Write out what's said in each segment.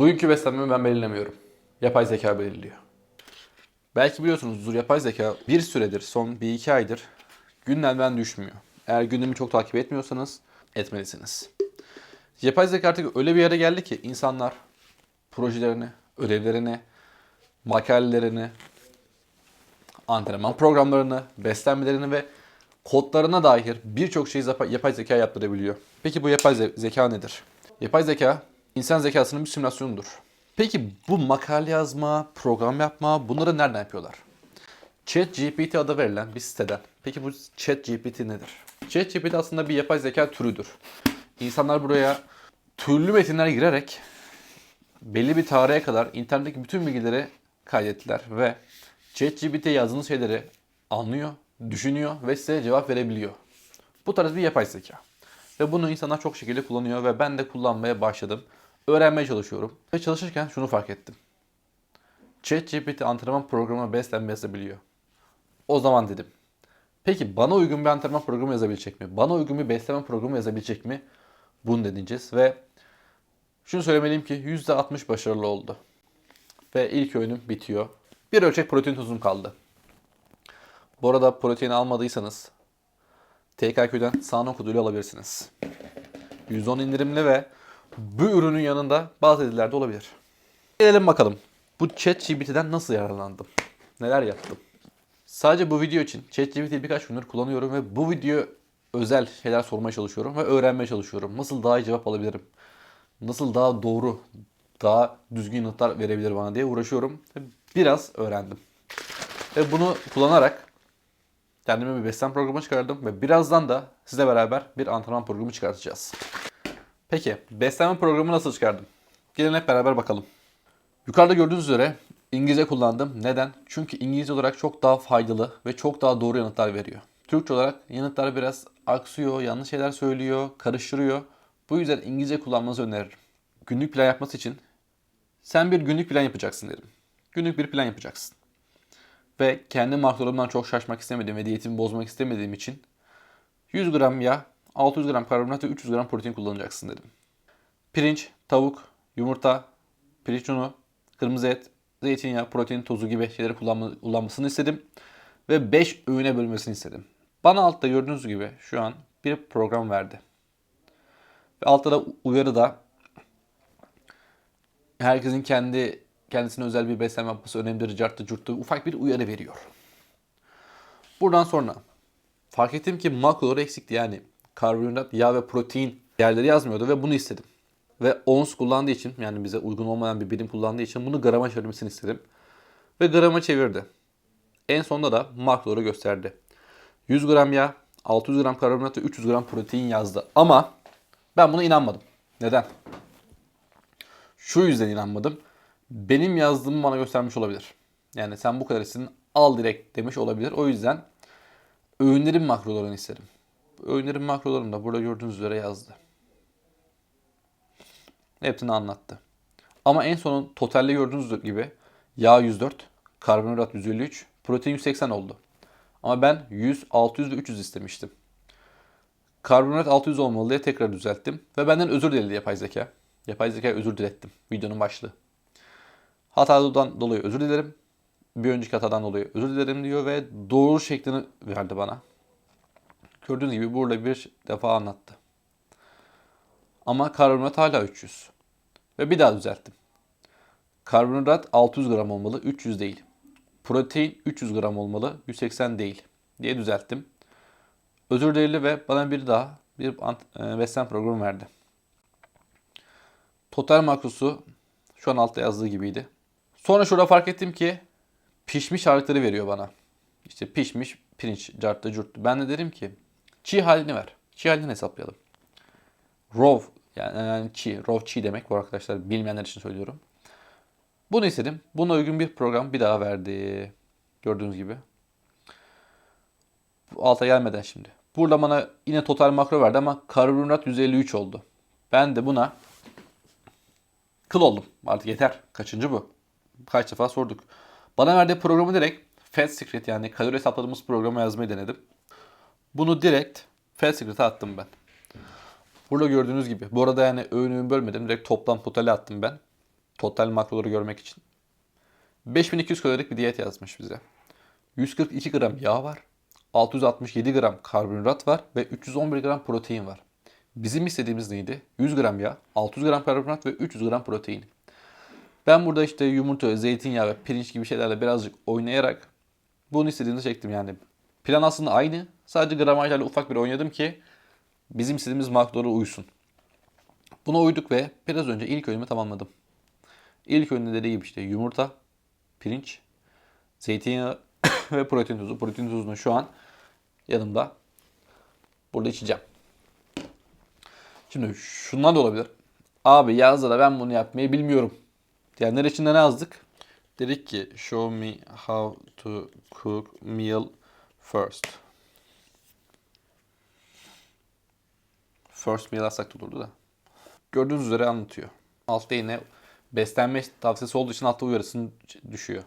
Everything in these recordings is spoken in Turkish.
Bugünkü beslenmemi ben belirlemiyorum. Yapay zeka belirliyor. Belki biliyorsunuzdur yapay zeka bir süredir, son 1-2 aydır gündemden düşmüyor. Eğer gündemi çok takip etmiyorsanız etmelisiniz. Yapay zeka artık öyle bir yere geldi ki insanlar projelerini, ödevlerini, makalelerini, antrenman programlarını, beslenmelerini ve kodlarına dair birçok şeyi yapay zeka yaptırabiliyor. Peki bu yapay ze- zeka nedir? Yapay zeka insan zekasının bir simülasyonudur. Peki bu makale yazma, program yapma bunları nereden yapıyorlar? ChatGPT adı verilen bir siteden. Peki bu ChatGPT nedir? ChatGPT aslında bir yapay zeka türüdür. İnsanlar buraya türlü metinler girerek belli bir tarihe kadar internetteki bütün bilgileri kaydettiler ve ChatGPT yazdığınız şeyleri anlıyor, düşünüyor ve size cevap verebiliyor. Bu tarz bir yapay zeka. Ve bunu insanlar çok şekilde kullanıyor ve ben de kullanmaya başladım. Öğrenmeye çalışıyorum. Ve çalışırken şunu fark ettim. ChatGPT antrenman programı beslenme yazabiliyor. O zaman dedim. Peki bana uygun bir antrenman programı yazabilecek mi? Bana uygun bir beslenme programı yazabilecek mi? Bunu deneyeceğiz ve şunu söylemeliyim ki %60 başarılı oldu. Ve ilk öğünüm bitiyor. Bir ölçek protein tozum kaldı. Bu arada protein almadıysanız TKQ'den sağına koduyla alabilirsiniz. %10 indirimli ve bu ürünün yanında bazı hediyelerde olabilir. Gelelim bakalım. Bu ChatGPT'den nasıl yararlandım? Neler yaptım? Sadece bu video için ChatGPT'yi birkaç gündür kullanıyorum ve bu video özel şeyler sormaya çalışıyorum ve öğrenmeye çalışıyorum. Nasıl daha iyi cevap alabilirim? Nasıl daha doğru, daha düzgün yanıtlar verebilir bana diye uğraşıyorum. Biraz öğrendim. Ve bunu kullanarak kendime bir beslenme programı çıkardım ve birazdan da sizle beraber bir antrenman programı çıkartacağız. Peki beslenme programı nasıl çıkardım? Gelin hep beraber bakalım. Yukarıda gördüğünüz üzere İngilizce kullandım. Neden? Çünkü İngilizce olarak çok daha faydalı ve çok daha doğru yanıtlar veriyor. Türkçe olarak yanıtlar biraz aksıyor, yanlış şeyler söylüyor, karıştırıyor. Bu yüzden İngilizce kullanmanızı öneririm. Günlük plan yapması için sen bir günlük plan yapacaksın dedim. Günlük bir plan yapacaksın. Ve kendi makrolarımdan çok şaşmak istemedim ve diyetimi bozmak istemediğim için 100 gram yağ, 600 gram karbonhidrat ve 300 gram protein kullanacaksın dedim. Pirinç, tavuk, yumurta, pirinç unu, kırmızı et, zeytinyağı, protein tozu gibi şeyleri kullanma, kullanmasını istedim. Ve 5 öğüne bölmesini istedim. Bana altta gördüğünüz gibi şu an bir program verdi. Ve altta da uyarı da herkesin kendi kendisine özel bir beslenme yapması önemlidir. Cartı curttu ufak bir uyarı veriyor. Buradan sonra fark ettim ki makroları eksikti. Yani karbonhidrat, yağ ve protein yerleri yazmıyordu ve bunu istedim. Ve ons kullandığı için yani bize uygun olmayan bir birim kullandığı için bunu grama çevirmesini istedim. Ve grama çevirdi. En sonunda da makroları gösterdi. 100 gram yağ, 600 gram karbonhidrat ve 300 gram protein yazdı. Ama ben buna inanmadım. Neden? Şu yüzden inanmadım. Benim yazdığımı bana göstermiş olabilir. Yani sen bu kadar istedin al direkt demiş olabilir. O yüzden öğünlerin makrolarını istedim. Öğünlerin makrolarını da burada gördüğünüz üzere yazdı. Hepsini anlattı. Ama en sonun totalde gördüğünüz gibi yağ 104, karbonhidrat 153, protein 180 oldu. Ama ben 100, 600 ve 300 istemiştim. Karbonhidrat 600 olmalı diye tekrar düzelttim. Ve benden özür diledi yapay zeka. Yapay zeka özür dilettim. Videonun başlığı. Hatadan dolayı özür dilerim. Bir önceki hatadan dolayı özür dilerim diyor ve doğru şeklini verdi bana. Gördüğünüz gibi burada bir defa anlattı. Ama karbonhidrat hala 300. Ve bir daha düzelttim. Karbonhidrat 600 gram olmalı, 300 değil. Protein 300 gram olmalı, 180 değil diye düzelttim. Özür diledi ve bana bir daha bir e, beslenme programı verdi. Total makrosu şu an altta yazdığı gibiydi. Sonra şurada fark ettim ki pişmiş harfleri veriyor bana. İşte pişmiş pirinç, cartta curttu. Ben de derim ki çiğ halini ver. Çiğ halini hesaplayalım. Raw yani, çiğ, raw çiğ demek bu arkadaşlar bilmeyenler için söylüyorum. Bunu istedim. Buna uygun bir program bir daha verdi. Gördüğünüz gibi. Alta gelmeden şimdi. Burada bana yine total makro verdi ama karbonhidrat 153 oldu. Ben de buna kıl oldum. Artık yeter. Kaçıncı bu? Kaç defa sorduk. Bana verdiği programı direkt Fat Secret yani kalori hesapladığımız programı yazmayı denedim. Bunu direkt Fat Secret'e attım ben. Burada gördüğünüz gibi. Bu arada yani öğün bölmedim. Direkt toplam totale attım ben. Total makroları görmek için. 5200 kalorilik bir diyet yazmış bize. 142 gram yağ var. 667 gram karbonhidrat var ve 311 gram protein var. Bizim istediğimiz neydi? 100 gram yağ, 600 gram karbonhidrat ve 300 gram protein. Ben burada işte yumurta, zeytinyağı ve pirinç gibi şeylerle birazcık oynayarak bunu istediğimde çektim yani. Plan aslında aynı. Sadece gramajlarla ufak bir oynadım ki bizim istediğimiz makrolara uysun. Buna uyduk ve biraz önce ilk öğünümü tamamladım. İlk öğünde dediği gibi işte yumurta, pirinç, zeytinyağı ve protein tozu. Protein tozunu şu an yanımda. Burada içeceğim. Şimdi şunlar da olabilir. Abi yazda da ben bunu yapmayı bilmiyorum. Diyenler için de ne yazdık? Dedik ki show me how to cook meal first. First yazsak da olurdu da. Gördüğünüz üzere anlatıyor. Altta yine beslenme tavsiyesi olduğu için altta uyarısını düşüyor.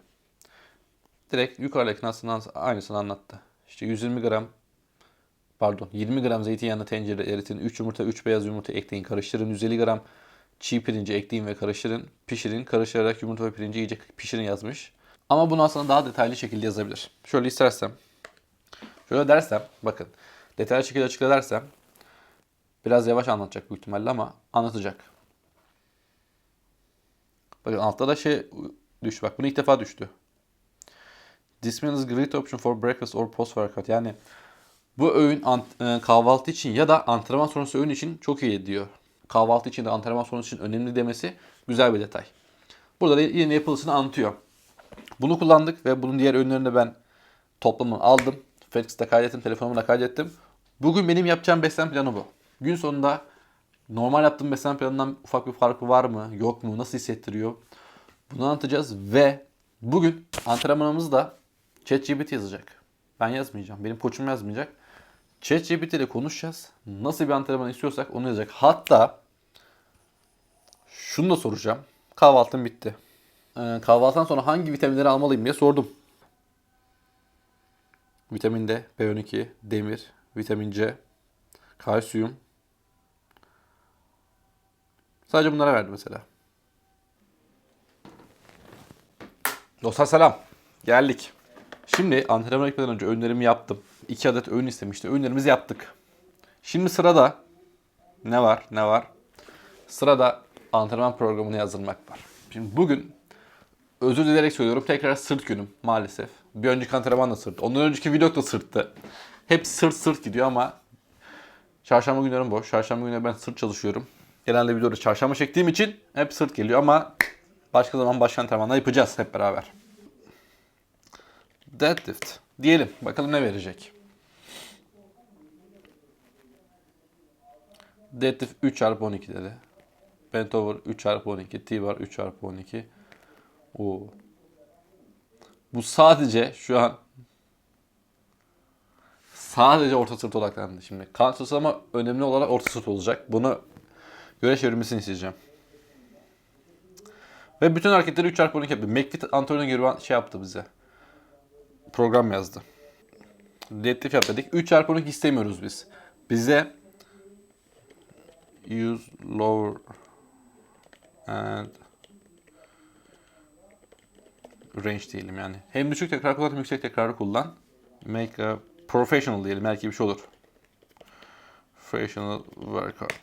Direkt yukarıdaki aslında aynısını anlattı. İşte 120 gram pardon 20 gram zeytinyağını tencerede eritin. 3 yumurta 3 beyaz yumurta ekleyin karıştırın. 150 gram çiğ pirinci ekleyin ve karıştırın. Pişirin. Karıştırarak yumurta ve pirinci iyice pişirin yazmış. Ama bunu aslında daha detaylı şekilde yazabilir. Şöyle istersem. Şöyle dersem bakın. Detaylı şekilde açıkla dersem biraz yavaş anlatacak büyük ihtimalle ama anlatacak. Bakın altta da şey düş. Bak bunu ilk defa düştü. This meal is great option for breakfast or post workout. Yani bu öğün e, kahvaltı için ya da antrenman sonrası öğün için çok iyi diyor. Kahvaltı için de antrenman sonrası için önemli demesi güzel bir detay. Burada da yine yapılışını anlatıyor. Bunu kullandık ve bunun diğer öğünlerini ben toplamını aldım. FedEx'te kaydettim, telefonuma da kaydettim. Bugün benim yapacağım beslenme planı bu. Gün sonunda normal yaptığım beslenme planından ufak bir farkı var mı, yok mu, nasıl hissettiriyor? Bunu anlatacağız ve bugün antrenmanımızda ChatGPT yazacak. Ben yazmayacağım. Benim koçum yazmayacak. ChatGPT ile konuşacağız. Nasıl bir antrenman istiyorsak onu yazacak. Hatta şunu da soracağım. Kahvaltım bitti. Ee, kahvaltıdan sonra hangi vitaminleri almalıyım diye sordum. Vitamin D, B12, demir, vitamin C, kalsiyum. Sadece bunlara verdi mesela. Dostlar selam. Geldik. Şimdi antrenman gitmeden önce öğünlerimi yaptım. 2 adet öğün istemişti. Öğünlerimizi yaptık. Şimdi sırada ne var? Ne var? Sırada antrenman programını yazdırmak var. Şimdi bugün özür dilerek söylüyorum tekrar sırt günüm maalesef. Bir önceki antrenman da sırt. Ondan önceki vlog da sırttı. Hep sırt sırt gidiyor ama çarşamba günlerim boş. Çarşamba günleri ben sırt çalışıyorum. Genelde videoda çarşamba çektiğim için hep sırt geliyor ama başka zaman başka antrenmanlar yapacağız hep beraber. Deadlift. Diyelim. Bakalım ne verecek. Deadlift 3 çarpı 12 dedi. Bent over 3 çarpı 12. T-bar 3 çarpı 12. Oo. Bu sadece şu an sadece orta sırt odaklandı şimdi. Kan ama önemli olarak orta sırt olacak. Bunu göre çevirmesini isteyeceğim. Ve bütün hareketleri 3 çarpı 12 yaptı. McFit antrenörü gibi şey yaptı bize program yazdı. Deadlift yap dedik. 3 çarpı 12 istemiyoruz biz. Bize use lower and range diyelim yani. Hem düşük tekrar kullan hem yüksek tekrarı kullan. Make a professional diyelim belki bir şey olur. Professional workout.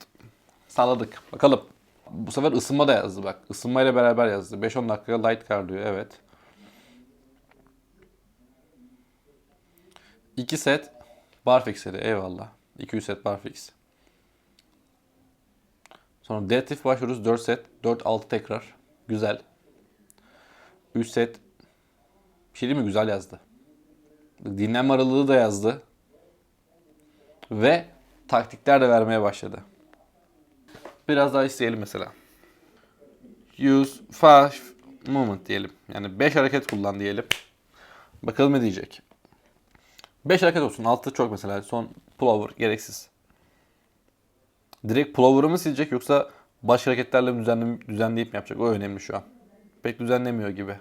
Sağladık. Bakalım. Bu sefer ısınma da yazdı bak. Isınmayla beraber yazdı. 5-10 dakika light cardio evet. 2 set barfix dedi. Eyvallah. 200 set barfix. Sonra deadlift başlıyoruz. 4 set. 4-6 tekrar. Güzel. 3 set. Bir mi? Güzel yazdı. Dinlenme aralığı da yazdı. Ve taktikler de vermeye başladı. Biraz daha isteyelim mesela. Use five movement diyelim. Yani 5 hareket kullan diyelim. Bakalım ne diyecek. 5 hareket olsun. 6 çok mesela. Son pullover gereksiz. Direkt pullover'ı mı silecek yoksa başka hareketlerle düzenleyip, düzenleyip mi yapacak? O önemli şu an. Pek düzenlemiyor gibi.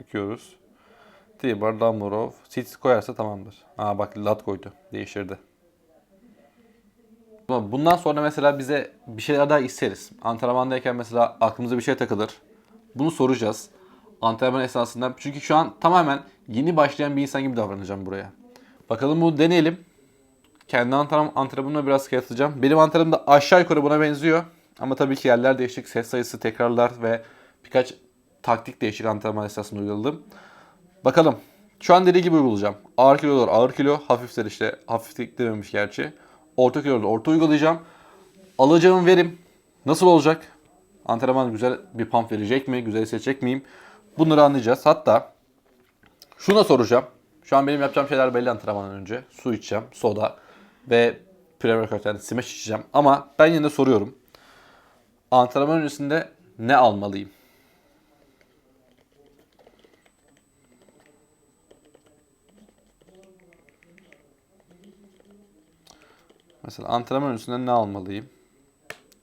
Bakıyoruz. Dumbbell row. Sit koyarsa tamamdır. Aa bak lat koydu. Değiştirdi. Bundan sonra mesela bize bir şeyler daha isteriz. Antrenmandayken mesela aklımıza bir şey takılır. Bunu soracağız. Antrenman esnasında. Çünkü şu an tamamen yeni başlayan bir insan gibi davranacağım buraya. Bakalım bunu deneyelim. Kendi antrenman, antrenmanımla biraz kıyaslayacağım. Benim antrenmanım da aşağı yukarı buna benziyor. Ama tabii ki yerler değişik, ses sayısı, tekrarlar ve birkaç taktik değişik antrenman esnasında uyguladım. Bakalım. Şu an dediği gibi uygulayacağım. Ağır kilolar ağır kilo, hafifler işte hafiflik dememiş gerçi. Orta kilolar orta uygulayacağım. Alacağım verim nasıl olacak? Antrenman güzel bir pump verecek mi? Güzel hissedecek miyim? Bunları anlayacağız. Hatta şuna soracağım. Şu an benim yapacağım şeyler belli antrenmandan önce. Su içeceğim, soda ve pre-workout yani smash içeceğim. Ama ben yine de soruyorum. Antrenman öncesinde ne almalıyım? Mesela antrenman öncesinde ne almalıyım?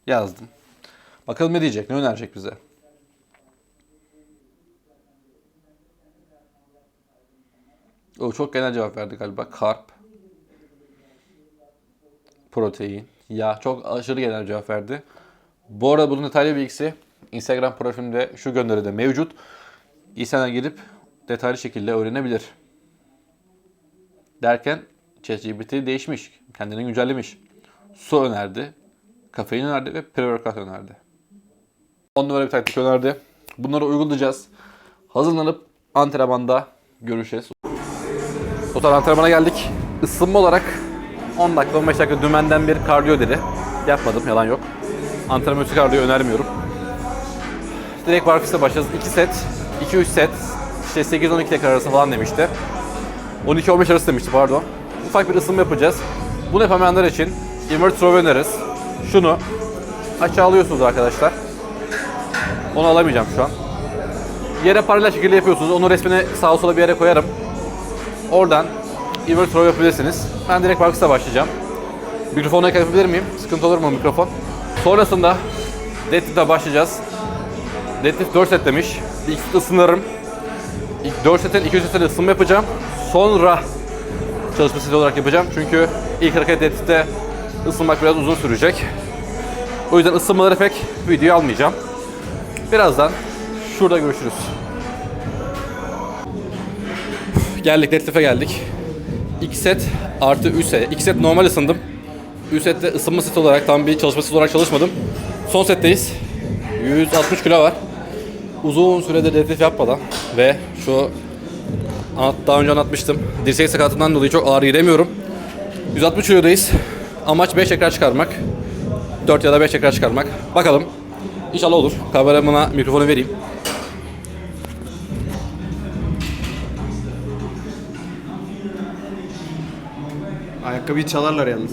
Yazdım. Bakalım ne diyecek, ne önerecek bize? O çok genel cevap verdi galiba. Karp, protein, yağ. Çok aşırı genel cevap verdi. Bu arada bunun detaylı bilgisi Instagram profilimde şu gönderide mevcut. İnsanlar girip detaylı şekilde öğrenebilir. Derken ChatGPT değişmiş. Kendini güncellemiş. Su önerdi. Kafein önerdi ve pre-workout önerdi. On numara bir taktik önerdi. Bunları uygulayacağız. Hazırlanıp antrenmanda görüşeceğiz. O tarz antrenmana geldik. Isınma olarak 10 dakika 15 dakika dümenden bir kardiyo dedi. Yapmadım yalan yok. Antrenman kardiyo önermiyorum. Direkt barfix'e başlayacağız. 2 set, 2-3 set. İşte 8-12 tekrar arası falan demişti. 12-15 arası demişti pardon. Ufak bir ısınma yapacağız. Bunu yapamayanlar için invert row öneririz. Şunu aşağı alıyorsunuz arkadaşlar. Onu alamayacağım şu an. Yere paralel şekilde yapıyorsunuz. Onun resmini sağa sola bir yere koyarım. Oradan invert row yapabilirsiniz. Ben direkt barfix'e başlayacağım. Mikrofonu yapabilir miyim? Sıkıntı olur mu mikrofon? Sonrasında deadlift'e başlayacağız. Deadlift 4 set demiş. İlk ısınırım. İlk 4 setin 2 setini ısınma yapacağım. Sonra çalışma seti olarak yapacağım. Çünkü ilk hareket deadlift'te ısınmak biraz uzun sürecek. O yüzden ısınmaları pek videoya almayacağım. Birazdan şurada görüşürüz. Geldik deadlift'e geldik. 2 set artı 3 set. 2 set normal ısındım. 3 sette ısınma seti olarak tam bir çalışma seti olarak çalışmadım. Son setteyiz. 160 kilo var. Uzun süredir deadlift yapmadan ve şu daha önce anlatmıştım. Dirsek sakatından dolayı çok ağır giremiyorum. 160 kilodayız. Amaç 5 tekrar çıkarmak. 4 ya da 5 tekrar çıkarmak. Bakalım. İnşallah olur. Kameramına mikrofonu vereyim. Ayakkabıyı çalarlar yalnız.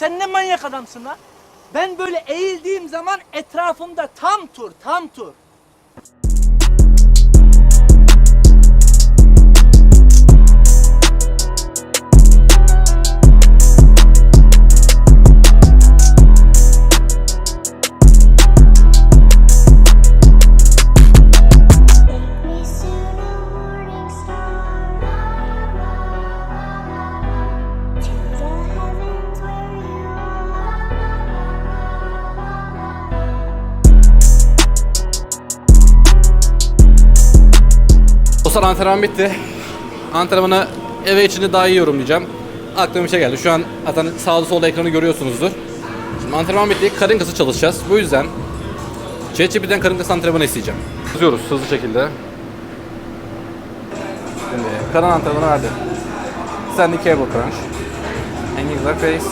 Sen ne manyak adamsın lan? Ben böyle eğildiğim zaman etrafımda tam tur, tam tur. Dostlar antrenman bitti. Antrenmanı eve içinde daha iyi yorumlayacağım. Aklıma bir şey geldi. Şu an zaten sağda solda ekranı görüyorsunuzdur. Şimdi antrenman bitti. Karın kası çalışacağız. Bu yüzden CHP'den karın kası antrenmanı isteyeceğim. Yazıyoruz hızlı şekilde. Şimdi karın antrenmanı verdi. Standing cable crunch. Hanging leg raise.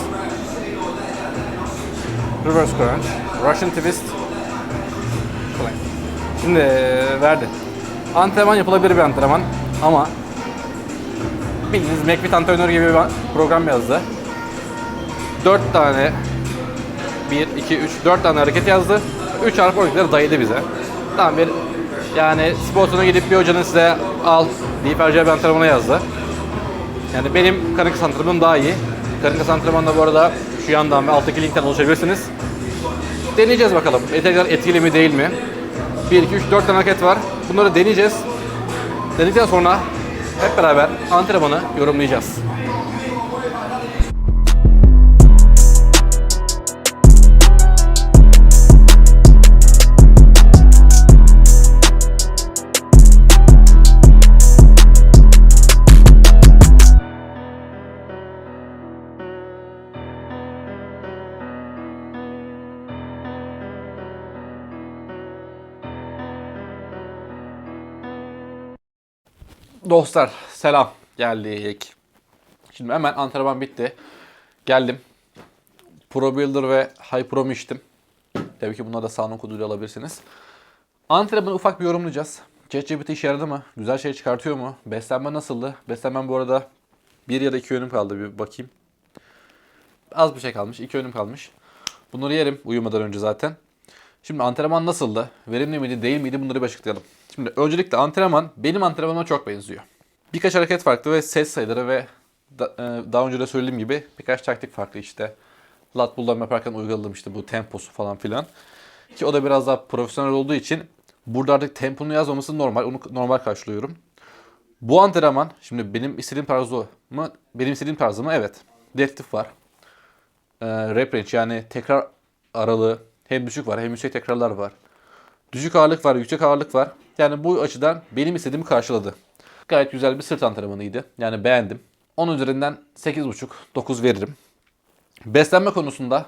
Reverse crunch. Russian twist. Plank. Şimdi verdi. Antrenman yapılabilir bir antrenman ama bildiğiniz McFit antrenör gibi bir program yazdı. 4 tane 1, 2, 3, 4 tane hareket yazdı. 3 çarpı 12'leri dayadı bize. Tamam bir yani spor salonuna gidip bir hocanın size al deyip vereceği bir antrenmanı yazdı. Yani benim karın antrenmanım daha iyi. Karın kas antrenmanı da bu arada şu yandan ve alttaki linkten ulaşabilirsiniz. Deneyeceğiz bakalım. Tekrar etkili mi değil mi? 1, 2, 3, 4 tane hareket var. Bunları deneyeceğiz. Denedikten sonra hep beraber antrenmanı yorumlayacağız. Dostlar selam geldik. Şimdi hemen antrenman bitti. Geldim. Pro Builder ve High Pro'mu içtim. Tabii ki bunları da sağının koduyla alabilirsiniz. Antrenmanı ufak bir yorumlayacağız. ChatGPT işe yaradı mı? Güzel şey çıkartıyor mu? Beslenme nasıldı? Beslenmem bu arada bir ya da iki önüm kaldı bir bakayım. Az bir şey kalmış. iki önüm kalmış. Bunları yerim uyumadan önce zaten. Şimdi antrenman nasıldı? Verimli miydi, değil miydi bunları bir açıklayalım. Şimdi öncelikle antrenman benim antrenmanıma çok benziyor. Birkaç hareket farklı ve ses sayıları ve da- e, daha önce de söylediğim gibi birkaç taktik farklı işte. Lat pull'larımı yaparken uyguladığım işte bu temposu falan filan. Ki o da biraz daha profesyonel olduğu için burada artık temponu yazmaması normal. Onu normal karşılıyorum. Bu antrenman şimdi benim istediğim tarzı mı? Benim istediğim tarzı mı? Evet. Deadlift var. Ee, rep range yani tekrar aralığı hem düşük var hem yüksek tekrarlar var. Düşük ağırlık var, yüksek ağırlık var. Yani bu açıdan benim istediğimi karşıladı. Gayet güzel bir sırt antrenmanıydı. Yani beğendim. 10 üzerinden 8,5-9 veririm. Beslenme konusunda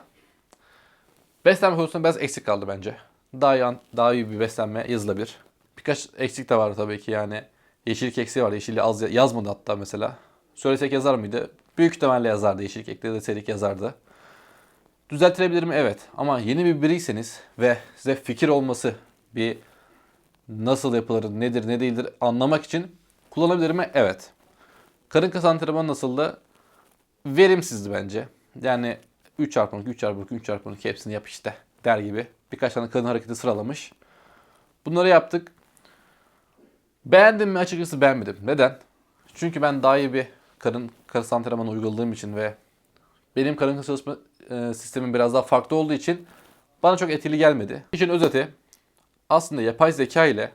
beslenme konusunda biraz eksik kaldı bence. Daha iyi, daha iyi bir beslenme yazılabilir. Birkaç eksik de var tabii ki yani. Yeşillik eksiği var. Yeşilliği az yazmadı hatta mesela. Söylesek yazar mıydı? Büyük ihtimalle yazardı. Yeşillik ekleri deseydik yazardı. Düzeltilebilir mi? Evet. Ama yeni bir biriyseniz ve size fikir olması bir nasıl yapılır, nedir, ne değildir anlamak için kullanabilir mi? Evet. Karın kas antrenmanı nasıldı? Verimsizdi bence. Yani 3 çarpı 12, 3 çarpı 12, 3 çarpı 12 hepsini yap işte der gibi. Birkaç tane karın hareketi sıralamış. Bunları yaptık. Beğendim mi? Açıkçası beğenmedim. Neden? Çünkü ben daha iyi bir karın kas antrenmanı uyguladığım için ve benim karın çalışma e, sistemim biraz daha farklı olduğu için bana çok etkili gelmedi. İşin özeti aslında yapay zeka ile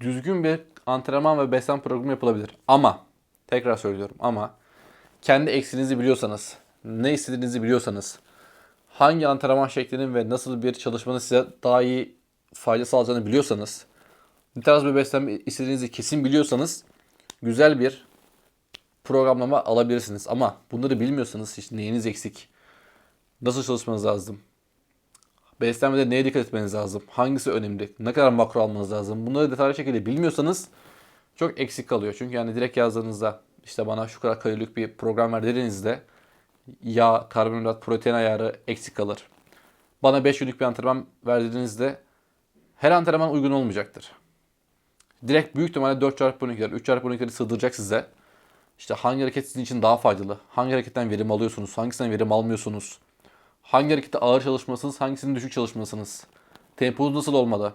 düzgün bir antrenman ve beslenme programı yapılabilir. Ama tekrar söylüyorum ama kendi eksinizi biliyorsanız, ne istediğinizi biliyorsanız, hangi antrenman şeklinin ve nasıl bir çalışmanın size daha iyi fayda sağlayacağını biliyorsanız, ne tarz bir beslenme istediğinizi kesin biliyorsanız güzel bir programlama alabilirsiniz. Ama bunları bilmiyorsanız işte neyiniz eksik, nasıl çalışmanız lazım, beslenmede neye dikkat etmeniz lazım, hangisi önemli, ne kadar makro almanız lazım bunları detaylı şekilde bilmiyorsanız çok eksik kalıyor. Çünkü yani direkt yazdığınızda işte bana şu kadar kalorilik bir program ver dediğinizde yağ, karbonhidrat, protein ayarı eksik kalır. Bana 5 günlük bir antrenman ver dediğinizde her antrenman uygun olmayacaktır. Direkt büyük ihtimalle 4 çarpı 12'ler, 3 çarpı 12'leri sığdıracak size. İşte hangi hareket sizin için daha faydalı, hangi hareketten verim alıyorsunuz, hangisinden verim almıyorsunuz, hangi harekette ağır çalışmalısınız, hangisini düşük çalışmalısınız, temponuz nasıl olmalı,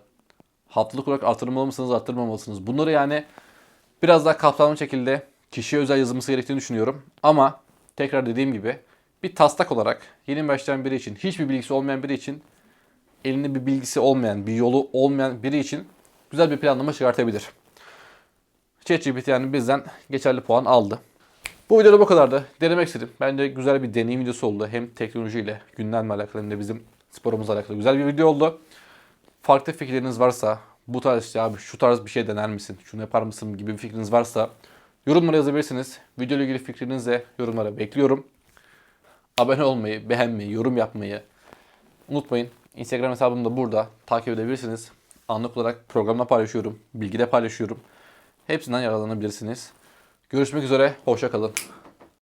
haftalık olarak artırmalı mısınız, arttırmamalısınız. Bunları yani biraz daha kapsamlı şekilde kişiye özel yazılması gerektiğini düşünüyorum. Ama tekrar dediğim gibi bir taslak olarak yeni başlayan biri için, hiçbir bilgisi olmayan biri için, elinde bir bilgisi olmayan, bir yolu olmayan biri için güzel bir planlama çıkartabilir. ChatGPT yani bizden geçerli puan aldı. Bu videoda bu kadardı. Denemek istedim. Bence güzel bir deneyim videosu oldu. Hem teknolojiyle, gündemle alakalı hem de bizim sporumuzla alakalı güzel bir video oldu. Farklı fikirleriniz varsa, bu tarz işte abi şu tarz bir şey dener misin, şunu yapar mısın gibi bir fikriniz varsa yorumlara yazabilirsiniz. Video ile ilgili fikirlerinizi de yorumlara bekliyorum. Abone olmayı, beğenmeyi, yorum yapmayı unutmayın. Instagram hesabım da burada. Takip edebilirsiniz. Anlık olarak programda paylaşıyorum, bilgide paylaşıyorum. Hepsinden yararlanabilirsiniz. Görüşmek üzere, hoşça kalın.